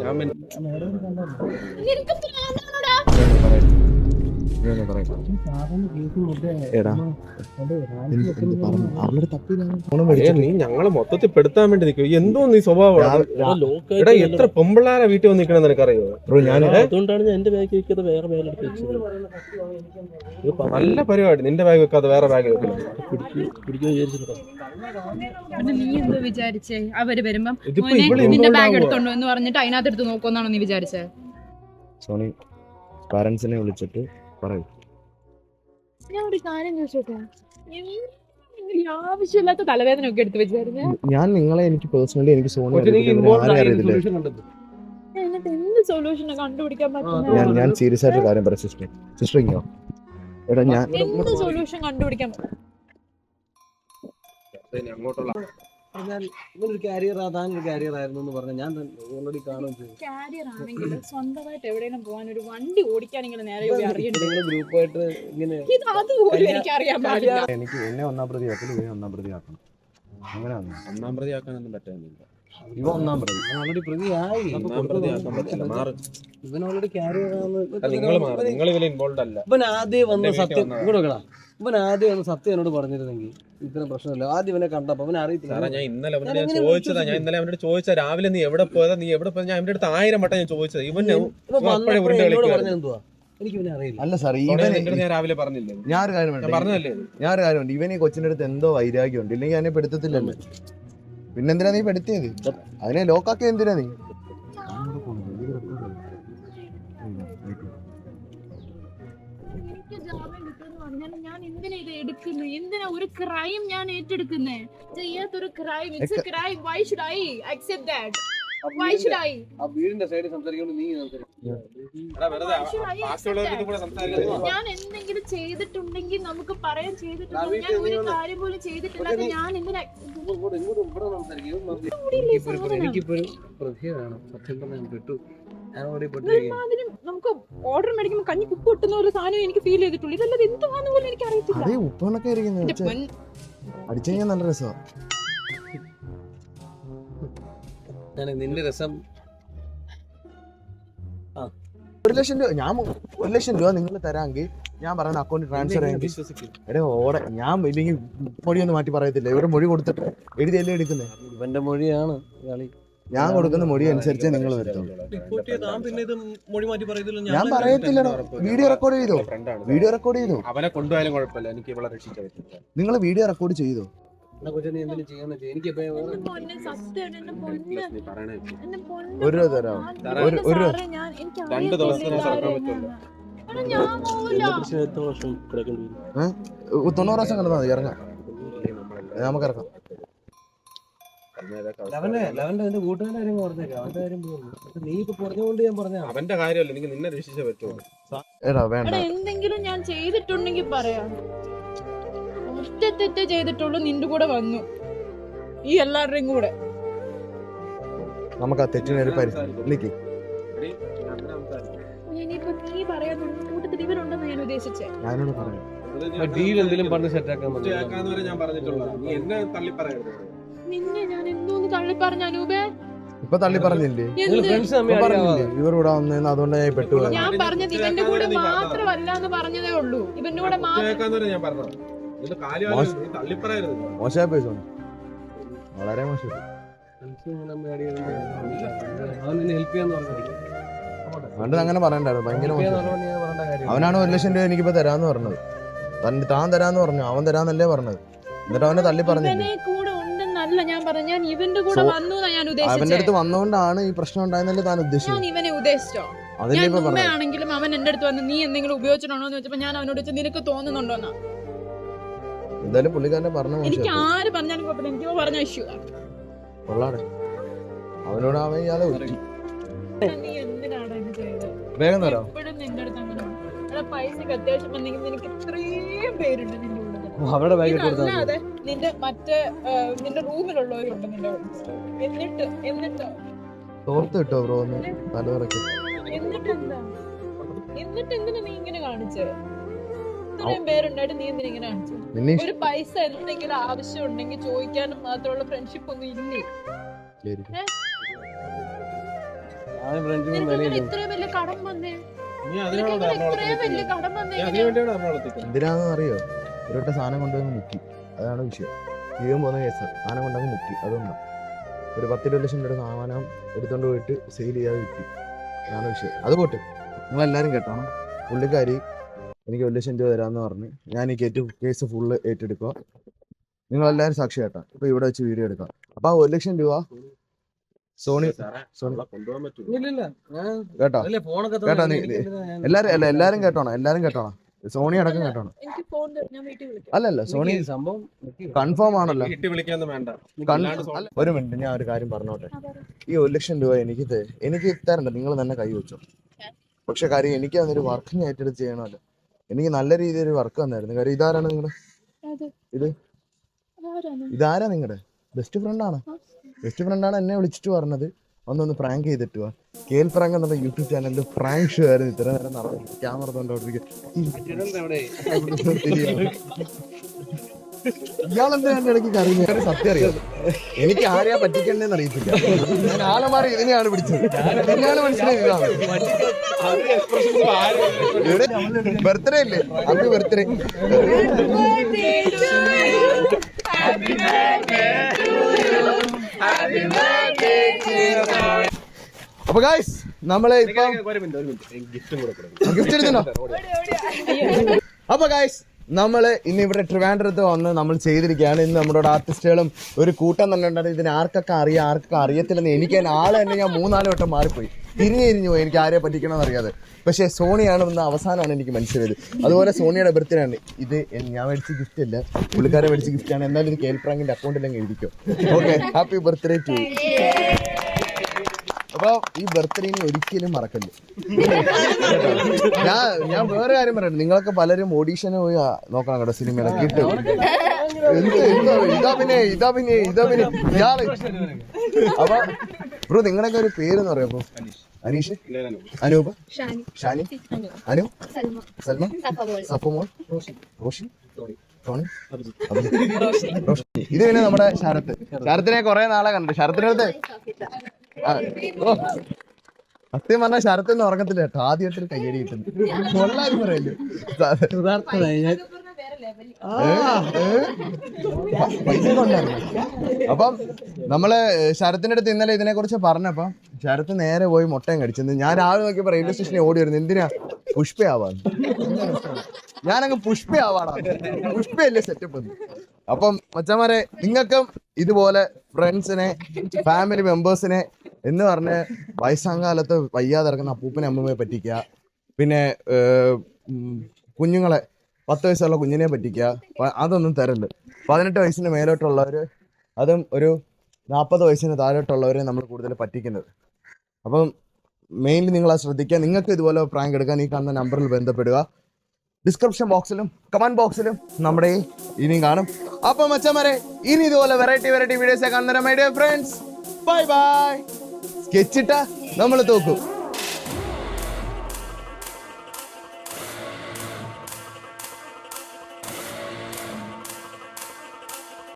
ഞാൻ ഇവക്ക് പിന്നെ പറയാം നീ ഞങ്ങളെ മൊത്തത്തിൽ പെടുത്താൻ വേണ്ടി നിൽക്കും എന്തോ നീ സ്വഭാവം എടാ എത്ര പെമ്പിള്ളാരെ വീട്ടിൽ വന്ന് നിൽക്കണെന്ന് ബ്രോ ഞാൻ അതുകൊണ്ടാണ് ഞാൻ എന്റെ ബാഗ് വെക്കാതെ വേറെ ബാഗ് എടുത്ത് വെച്ചത്. ഇത് നല്ല പരിപാടി. നിന്റെ ബാഗ് വെക്കാതെ വേറെ ബാഗ് വെക്കണം പിടിക്കുക നീ എന്തോ വിചാരിച്ചേ? അവർ വരുമ്പം നിന്റെ ബാഗ്. എടുത്തോണ്ടോ എന്ന് പറഞ്ഞിട്ട് അതിനകത്ത് എടുത്ത് നോക്കുമെന്നാണോ നീ വിചാരിച്ചേ? സോണി പാരന്റ്സിനെ വിളിച്ചിട്ട് പറയും. ഞാൻ ഒരു കാര്യം ചോദിച്ചോട്ടെ? ആവശ്യമില്ലാത്ത തലവേദന ഒക്കെ എടുത്ത് വെച്ചായിരുന്നു? ഞാൻ നിങ്ങളെ എനിക്ക് പേഴ്സണലി എനിക്ക് സോണി എന്നിട്ട് എന്ത് സൊല്യൂഷൻ കണ്ടുപിടിക്കാൻ ഞാൻ പറ്റുന്ന ഞാൻ സീരിയസ് ആയിട്ട് കാര്യം പറയാം സിസ്റ്റർ സിസ്റ്റർ ഇങ്ങോ? എടാ ഞാൻ എന്ത് സൊല്യൂഷൻ കണ്ടുപിടിക്കാൻ അങ്ങോട്ടുള്ള പറഞ്ഞാൽ ഇവനൊരു കാരിയർ താൻ ഒരു കാരിയർ ആയിരുന്നു എന്ന് പറഞ്ഞാൽ ഞാൻ ഓൾറെഡി കാണും കാരിയർ ആണെങ്കിൽ സ്വന്തമായിട്ട് എവിടെയെങ്കിലും പോകാൻ ഒരു വണ്ടി ഓടിക്കാനെങ്കിലും നേരെ ഗ്രൂപ്പായിട്ട് ഇങ്ങനെ ഇത് അതുപോലും എനിക്ക് അറിയാൻ പാടില്ല. എനിക്ക് എന്നെ ഒന്നാം പ്രതി ആക്കണം ഇവനെ ഒന്നാം പ്രതി ആക്കണം. അങ്ങനെയാണ്. ഒന്നാം പ്രതി ആക്കാനൊന്നും പറ്റുന്നില്ല. ഇവ ഒന്നാം പ്രതി. ഓൾറെഡി പ്രതിയായി ഒന്നാം പ്രതി ആക്കാൻ പറ്റില്ല മാറ്. ഇവൻ ഓൾറെഡി ക്യാരി നിങ്ങൾ മാറ്. നിങ്ങൾ ഇതിൽ ഇൻവോൾവ് അല്ല. ഇവൻ ആദ്യം വന്ന് സത്യം ഇങ്ങോട്ട് ഇവൻ ആദ്യം വന്ന് സത്യം എന്നോട് പറഞ്ഞിരുന്നെങ്കിൽ ഇത്രയും പ്രശ്നമില്ല. ആദ്യം ഇവനെ കണ്ടപ്പോ അവനെ സാറേ അറിയത്തില്ല ഞാൻ ഇന്നലെ അവനോട് ഞാൻ ചോദിച്ചതാ. ഞാൻ ഇന്നലെ അവനോട് ചോദിച്ച രാവിലെ നീ എവിടെ പോയതാ? നീ എവിടെ പോയത്? ഞാൻ അവന്റെ അടുത്ത് ആയിരം വട്ടം ഞാൻ ചോദിച്ചത്. ഇവൻ ഇവൻ അപ്പഴേ വന്നപ്പോഴേ ഉരുണ്ട് എന്നോട് കളിക്കുവായിരുന്നു. പറഞ്ഞത് എന്തുവാ? എനിക്ക് ഇവനെ അറിയില്ല. അല്ല സാർ അടുത്ത് ഞാൻ രാവിലെ പറഞ്ഞില്ലേ? ഞാൻ ഒരു കാര്യം ഞാൻ വേണ്ട പറഞ്ഞതല്ലേ? ഇത്? ഞാൻ കാര്യമുണ്ട് ഇവൻ ഈ കൊച്ചിന്റെ അടുത്ത് എന്തോ വൈരാഗ്യം ഉണ്ട് ഇല്ലെങ്കിൽ അതിനെ പെടുത്തത്തില്ലല്ലോ. പിന്നെന്തിനാ നീ പെടുത്തിയത്? അതിനെ ലോക്കാക്കി എന്തിനാ നീ? കിട്ടുമെന്ന് പറഞ്ഞാൽ ഞാൻ എന്തിനാ ഇത് എടുക്കുന്നത് എന്തിനാ ഒരു ക്രൈം ഞാൻ ഏറ്റെടുക്കുന്നേ? ചെയ്യാത്തൊരു crime it's a crime why should I accept that why should I ആ വീടിന്റെ സൈഡിൽ സംസാരിക്കുമ്പോൾ നീ ഞാൻ എന്തെങ്കിലും ചെയ്തിട്ടുണ്ടെങ്കിൽ നമുക്ക് പറയാൻ ചെയ്തിട്ടുണ്ട്? ചെയ്തിട്ടുണ്ടെങ്കിൽ ഞാൻ ഒരു കാര്യം പോലും ചെയ്തിട്ടില്ല. അത് ഞാൻ എന്തിനാ എനിക്കിപ്പോ ഒരു- എനിക്കിപ്പോ ഒരു പ്രതിയെ വേണം സത്യം പറഞ്ഞാൽ ഞാൻ പെട്ടു. നമുക്ക് ഓർഡർ മേടിക്കുമ്പോൾ കഞ്ഞി ഉപ്പ് കിട്ടുന്ന ഒരു സാധനം എനിക്ക് ഫീൽ ചെയ്തിട്ടുള്ളൂ. ഇതല്ലാതെ എന്തുവാന്ന് പോലും എനിക്ക് അറിയത്തില്ല. അതേ ഉപ്പണൊക്കെ അടിച്ചു കഴിഞ്ഞാൽ നല്ല രസമാണ് നിന്റെ രസം. ഒരു ലക്ഷം രൂപ ഞാൻ ഒരു ലക്ഷം രൂപ നിങ്ങൾ തരാമെങ്കിൽ ഞാൻ പറയുന്ന അക്കൗണ്ട് ട്രാൻസ്ഫർ വിശ്വസിക്കും എടേ ഓടെ ഞാൻ ഇല്ലെങ്കിൽ മൊഴിയൊന്നും മാറ്റി പറയത്തില്ല. ഇവരുടെ മൊഴി കൊടുത്തിട്ട് എഴുതിയല്ലേ എടുക്കുന്നേ? ഇവന്റെ മൊഴിയാണ് കളി. ഞാൻ കൊടുക്കുന്ന മൊഴി അനുസരിച്ച് നിങ്ങൾ വരുത്തുള്ളൂ റിപ്പോർട്ട് ചെയ്ത് പിന്നെ ഇത് മൊഴി മാറ്റി പറയത്തില്ല. ഞാൻ പറയത്തില്ലടോ. വീഡിയോ റെക്കോർഡ് ചെയ്തോ? വീഡിയോ റെക്കോർഡ് ചെയ്തോ? അവനെ കൊണ്ടുപോയാലും കുഴപ്പമില്ല. എനിക്ക് ഇവളെ രക്ഷിക്കാൻ പറ്റില്ല. നിങ്ങൾ വീഡിയോ റെക്കോർഡ് ചെയ്തോ? ഒരു രൂപ തരാം. ഒരു- ഒരു- ഞാൻ എനിക്ക് രണ്ട് ദിവസത്തിന് സർക്കാൻ വർഷം തൊണ്ണൂറ് ദിവസം കിടന്നാൽ മതി ഇറങ്ങാം. നമുക്ക് ഇറങ്ങാം അവന്റെ കാര്യമല്ല എനിക്ക് നിന്നെ രക്ഷിച്ചേ പറ്റുള്ളൂ. എടാ വേണ്ട. എടാ എന്തെങ്കിലും ഞാൻ ചെയ്തിട്ടുണ്ടെങ്കിൽ പറയാം. ഒറ്റ തെറ്റേ ചെയ്തിട്ടുള്ളൂ നിന്റെ കൂടെ വന്നു. ഈ എല്ലാവരുടെയും കൂടെ. നമുക്ക് ആ തെറ്റിനൊരു ഒരു ഇവരുണ്ടെന്ന് ഞാൻ ഞാനോട് ഡീൽ എന്തെങ്കിലും പറഞ്ഞ് സെറ്റാക്കാൻ ഞാൻ പറഞ്ഞിട്ടുള്ള നീ എന്നെ തള്ളി പറയരുത് നിന്നെ ഞാൻ എന്തോന്ന് തള്ളി പറഞ്ഞ അനൂപേ? ഇപ്പൊ തള്ളി പറഞ്ഞില്ലേ പറഞ്ഞില്ലേ? ഇവർ ഇവിടെ വന്നേന്ന് അതുകൊണ്ട് ഞാൻ പെട്ടു ഞാൻ പറഞ്ഞത് ഇവന്റെ കൂടെ മാത്രമല്ല എന്ന് പറഞ്ഞതേ ഉള്ളൂ. ഇവന്റെ കൂടെ മോശമായ വളരെ മോശം. പണ്ട് പറഞ്ഞു അങ്ങനെ പറയണ്ടായിരുന്നു. ഭയങ്കര അവനാണ് ഒരു ലക്ഷം രൂപ എനിക്കിപ്പോ തരാന്ന് പറഞ്ഞത്. താൻ തരാന്ന് പറഞ്ഞു. അവൻ തരാന്നല്ലേ പറഞ്ഞത്. എന്നിട്ട് അവനെ തള്ളി പറഞ്ഞില്ലേ ഉണ്ടെന്നല്ല ഞാൻ പറഞ്ഞു ഞാൻ ഇവന്റെ കൂടെ വന്നു ഞാൻ അവന്റെ ഉദ്ദേശിച്ചത് അടുത്ത് വന്നുകൊണ്ടാണ് ഈ പ്രശ്നം ഉണ്ടായെന്നല്ലേ താൻ ഞാൻ ഉദ്ദേശിച്ചത് ഇവനെ ഉദ്ദേശിച്ചോ? അതല്ലേ ഞാൻ ഇപ്പൊ പറഞ്ഞത് അവൻ എന്റെ അടുത്ത് വന്ന് നീ എന്തെങ്കിലും ഉപയോഗിച്ചിട്ടുണ്ടോ എന്ന് ചോദിച്ചപ്പോ ഞാൻ അവനോട് ചോദിച്ചു നിനക്ക് തോന്നുന്നുണ്ടോന്നാ? എന്തായാലും പുള്ളിക്കാരനെ പറഞ്ഞു എനിക്ക് മോശം ആര് പറഞ്ഞാലും കുഴപ്പമില്ല. എനിക്ക് പറഞ്ഞ ഇഷ്യൂ കൊള്ളാടെ അവനോട് അവൻ ഇയാളെ ഒറ്റി. നീ എന്തിനാണ് ഇത് ചെയ്തത്? വേഗം തരാം. എപ്പോഴും നിന്റെ അടുത്ത് അങ്ങനെ എടാ പൈസക്ക് അത്യാവശ്യം വന്നെങ്കിൽ നിനക്ക് ഇത്രയും പേരുണ്ട്. നിന്റെ അവരുടെ ബാഗ് ഇട്ട് കൊടുത്താൽ നിന്റെ മറ്റേ നിന്റെ റൂമിലുള്ളവരുണ്ട് നിന്റെ എന്നിട്ട് എന്നിട്ട്. തോർത്ത് കിട്ടോ ബ്രോ ഒന്ന്? എന്നിട്ട് എന്താ എന്നിട്ട് എന്തിനാ നീ ഇങ്ങനെ കാണിച്ചത് ഇത്രയും പേരുണ്ടായിട്ട് നീ എന്തിനാ ഇങ്ങനെ കാണിച്ചത് ഒരു പൈസ എന്തെങ്കിലും ആവശ്യം ഉണ്ടെങ്കിൽ ചോദിക്കാനും മാത്രമുള്ള ഫ്രണ്ട്ഷിപ്പ് ഒന്നും ഇല്ലേ? ഇത്രയും വലിയ കടം വന്നേ? ഇത്രയും വലിയ കടം വന്നേ അറിയോ ഒരൊറ്റ സാധനം കൊണ്ടുവന്ന് മുക്കി. അതാണ് വിഷയം. ജീവൻ പോകുന്ന കേസ് സാധനം കൊണ്ടങ്ങ് മുക്കി. അതുകൊണ്ടാണ്. ഒരു പത്തിരുപത് ലക്ഷം രൂപയുടെ സാധനം എടുത്തോണ്ട് പോയിട്ട് സെയിൽ ചെയ്യാതെ വിറ്റി. അതാണ് വിഷയം. അത് പോട്ടെ. നിങ്ങളെല്ലാവരും കേട്ടോണം. പുള്ളിക്കാരി എനിക്ക് ഒരു ലക്ഷം രൂപ തരാമെന്ന് പറഞ്ഞ് ഞാൻ ഈ കേറ്റ് കേസ് ഫുള്ള് ഏറ്റെടുക്കുക നിങ്ങളെല്ലാവരും സാക്ഷി കേട്ടോ. ഇപ്പൊ ഇവിടെ വെച്ച് വീഡിയോ എടുക്കാം. അപ്പൊ ആ ഒരു ലക്ഷം രൂപ സോണി സോണി കേട്ടോ? കേട്ടോ, എല്ലാരും അല്ല എല്ലാരും കേട്ടോണം. എല്ലാരും കേട്ടോണം. സോണി അടക്കം കേട്ടോ എനിക്ക് ഫോൺ ഞാൻ വീട്ടിൽ വിളിക്കാം. അല്ലല്ല സോണി സംഭവം കൺഫേം ആണല്ലോ. ഒരു മിനിറ്റ് ഞാൻ ഒരു കാര്യം പറഞ്ഞോട്ടെ. ഈ ഒരു ലക്ഷം രൂപ എനിക്ക് ത- എനിക്ക് തരണ്ട നിങ്ങൾ തന്നെ കൈ വെച്ചോ. പക്ഷെ കാര്യം എനിക്ക് അതൊരു വർക്ക് ഞാൻ ഏറ്റെടുത്ത് ചെയ്യണമല്ലോ. എനിക്ക് നല്ല രീതിയിൽ ഒരു വർക്ക് വന്നായിരുന്നു കാര്യം ഇതാരാണ് നിങ്ങളുടെ അത്. ഇത്? ഇതാരാ നിങ്ങളുടെ ബെസ്റ്റ് ഫ്രണ്ടാണ് ബെസ്റ്റ് ഫ്രണ്ടാണ് എന്നെ വിളിച്ചിട്ട് പറഞ്ഞത്. ഒന്നൊന്ന് പ്രാങ്ക് ചെയ്തിട്ട് കേൽ പ്രാങ്ക് എന്നുള്ള യൂട്യൂബ് ചാനലിൽ പ്രാങ്ക് ഷോ ആയിരുന്നു ഇത്ര നേരം നടന്നു ക്യാമറ അവിടെ. ഇയാളെന്താ എന്റെ ഇടയ്ക്ക് കറിഞ്ഞ സത്യം അറിയാം. എനിക്ക് ആരെയാ പറ്റിക്കണ്ടെന്ന് അറിയത്തില്ല. ഞാൻ ആളെ മാറി ഇതിനെയാണ് പിടിച്ചത്. ഇതിനെയാണ് മനസ്സിലായത് ബർത്ത്ഡേ ഇല്ലേ? അന്ന് birthday Happy birthday to you. Happy minute ഒരു മിനിറ്റ് നമ്മളെ ഇപ്പം ഗിഫ്റ്റ് എടുത്തോ അപ്പൊ ഗായ്സ് നമ്മൾ ഇന്ന് ഇവിടെ ട്രിവാൻഡ്രത്ത് വന്ന് നമ്മൾ ചെയ്തിരിക്കുകയാണ്. ഇന്ന് നമ്മുടെ ആർട്ടിസ്റ്റുകളും ഒരു കൂട്ടം തന്നെ ഉണ്ടായിരുന്നു ഇതിന് ആർക്കൊക്കെ അറിയാം ആർക്കൊക്കെ അറിയത്തില്ലെന്ന് എനിക്ക് തന്നെ ആളെ തന്നെ ഞാൻ മൂന്നാൽ വട്ടം മാറിപ്പോയി. തിരിഞ്ഞു തിരിഞ്ഞു പോയി. എനിക്ക് ആരെ പറ്റിക്കണമെന്ന് അറിയാതെ. പക്ഷേ സോണിയാണ് ഇന്ന് അവസാനമാണ് എനിക്ക് മനസ്സിലായത്. അതുപോലെ സോണിയുടെ ബർത്ത്ഡേ ആണ്. ഇത് ഞാൻ മേടിച്ച ഗിഫ്റ്റ് അല്ല. പുള്ളിക്കാരെ മേടിച്ച ഗിഫ്റ്റ് ആണ്. എന്നാലും ഇത് കേൾപ്രാങ്കിന്റെ അക്കൗണ്ടിൽ അങ്ങ് എഴുതിക്കും. ഓക്കെ ഹാപ്പി ബർത്ത്ഡേ ടു അപ്പൊ ഈ ബർത്ത്ഡേ ഇനി ഒരിക്കലും മറക്കല്ലേ? ഞാൻ ഞാൻ വേറെ കാര്യം പറയട്ടെ. നിങ്ങളൊക്കെ പലരും ഓഡീഷന് പോയി നോക്കണം കേട്ടോ സിനിമയുടെ കിട്ടും. ഇതാ പിന്നെ ഇതാ പിന്നെ ഇതാ പിന്നെ. ഇയാൾ. അപ്പൊ ബ്രോ നിങ്ങളൊക്കെ ഒരു പേരെന്ന് പറയാം ബ്രോ അനീഷ്? അനൂപ്? ഷാനി. അനു സൽമാൻ സഫമോൾ? റോഷി? ടോണി. ഇത് പിന്നെ നമ്മുടെ ശരത്. ശരത്തിനെ കുറെ നാളെ കണ്ടു ശരത്തിനടുത്ത് സത്യം പറഞ്ഞാൽ ശരത്തിന് ഉറങ്ങത്തില്ല കേട്ടോ. ആദ്യത്തിൽ കയ്യടി കിട്ടുന്നു കൊള്ളാരും പറയല്ലോ. പൈസ കൊണ്ടായിരുന്നു അപ്പം നമ്മൾ ശരത്തിന്റെ അടുത്ത് ഇന്നലെ ഇതിനെ കുറിച്ച് പറഞ്ഞപ്പം ശരത്ത് നേരെ പോയി മുട്ടയും കടിച്ചത് ഞാൻ രാവിലെ നോക്കിയപ്പോ റെയിൽവേ സ്റ്റേഷനിൽ ഓടി വരുന്നു. എന്തിനാ? പുഷ്പയാവാന്ന്. ഞാനങ്ങ് പുഷ്പയാവാടാ. പുഷ്പയല്ലേ സെറ്റപ്പ് അപ്പം മച്ചന്മാരെ നിങ്ങൾക്കും ഇതുപോലെ ഫ്രണ്ട്സിനെ ഫാമിലി മെമ്പേഴ്സിനെ എന്ന് പറഞ്ഞ വയസ്സാം കാലത്ത് വയ്യാതെ ഇറങ്ങുന്ന അപ്പൂപ്പനെ അമ്മമ്മയെ പറ്റിക്കുക. പിന്നെ കുഞ്ഞുങ്ങളെ പത്ത് വയസ്സുള്ള കുഞ്ഞിനെ പറ്റിക്കുക. അതൊന്നും തരണ്ട് പതിനെട്ട് വയസ്സിന് മേലോട്ടുള്ളവർ അതും ഒരു നാൽപ്പത് വയസ്സിന് താഴോട്ടുള്ളവരെ നമ്മൾ കൂടുതൽ പറ്റിക്കുന്നത്. അപ്പം മെയിൻലി നിങ്ങൾ അത് ശ്രദ്ധിക്കുക. നിങ്ങൾക്ക് ഇതുപോലെ പ്രാങ്ക് എടുക്കാൻ ഈ കാണുന്ന നമ്പറിൽ ബന്ധപ്പെടുക. ഡിസ്ക്രിപ്ഷൻ ബോക്സിലും കമന്റ് ബോക്സിലും നമ്മുടെ ഇനിയും കാണും. അപ്പം മച്ചന്മാരെ ഇനി ഇതുപോലെ വെറൈറ്റി വെറൈറ്റി വീഡിയോസ് കാണുന്നവരെ my dear friends bye bye സ്കെച്ചിട്ട നമ്മൾ തോക്കും.